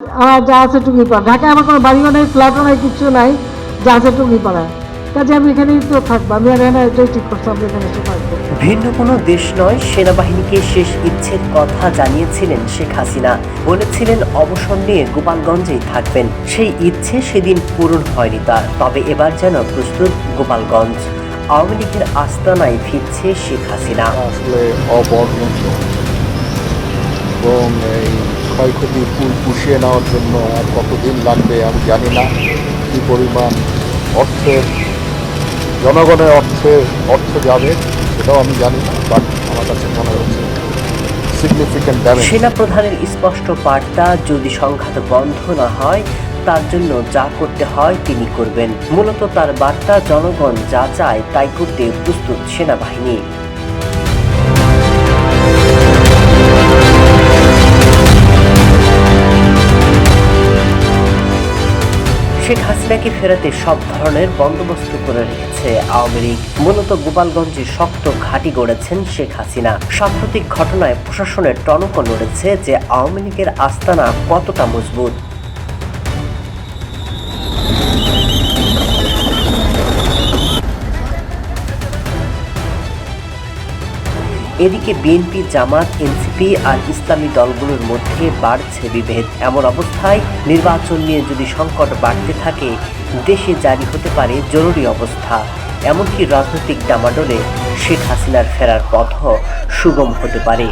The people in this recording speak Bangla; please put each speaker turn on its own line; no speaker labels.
আমার যা আছে টুঙ্গিপাড়া ঢাকায় আমার কোনো বাড়িও নাই ফ্ল্যাটও নাই কিচ্ছু নাই যা আছে টুঙ্গিপাড়ায় কাজে আমি এখানেই তো থাকব আমি আর এখানে এটাই ঠিক করছি আমি এখানে এসে থাকব।
ভিন্ন কোনো দেশ নয় সেনাবাহিনীকে শেষ ইচ্ছের কথা জানিয়েছিলেন শেখ হাসিনা। বলেছিলেন অবসর নিয়ে গোপালগঞ্জেই থাকবেন। সেই ইচ্ছে সেদিন পূরণ হয়নি তার। তবে এবার যেন প্রস্তুত গোপালগঞ্জ। আওয়ামী লীগের আস্তানায় ফিরছে শেখ হাসিনা।
আসলে অবর্ণনীয়। এবং এই ক্ষয়ক্ষতি পুল পুষিয়ে নেওয়ার জন্য আর কতদিন লাগবে আমি জানি না। কী পরিমাণ অর্থের জনগণের অর্থে, অর্থ যাবে সেটাও আমি জানি না বাট আমার কাছে মনে হচ্ছে সিগনিফিক্যান্ট ড্যামেজ
সেনা প্রধানের স্পষ্ট বার্তা, যদি সংঘাত বন্ধ না হয়, তার জন্য যা করতে হয় তিনি করবেন। মূলত তার বার্তা, জনগণ যা চায় তাই করতে প্রস্তুত সেনাবাহিনী। শেখ হাসিনাকে ফেরাতে সব ধরনের বন্দোবস্ত করে রেখেছে আওয়ামী লীগ। মূলত গোপালগঞ্জে শক্ত ঘাঁটি গড়েছেন শেখ হাসিনা। সাম্প্রতিক ঘটনায় প্রশাসনের টনক নড়েছে যে আওয়ামী লীগের আস্তানা কতটা মজবুত। এদিকে বিএনপি, জামাত, এনসিপি আর ইসলামী দলগুলোর মধ্যে বাড়ছে বিভেদ। এমন অবস্থায় নির্বাচন নিয়ে যদি সংকট বাড়তে থাকে, দেশে জারি হতে পারে জরুরি অবস্থা। এমনকি রাজনৈতিক ডামাডোলে শেখ হাসিনার ফেরার পথও সুগম হতে পারে।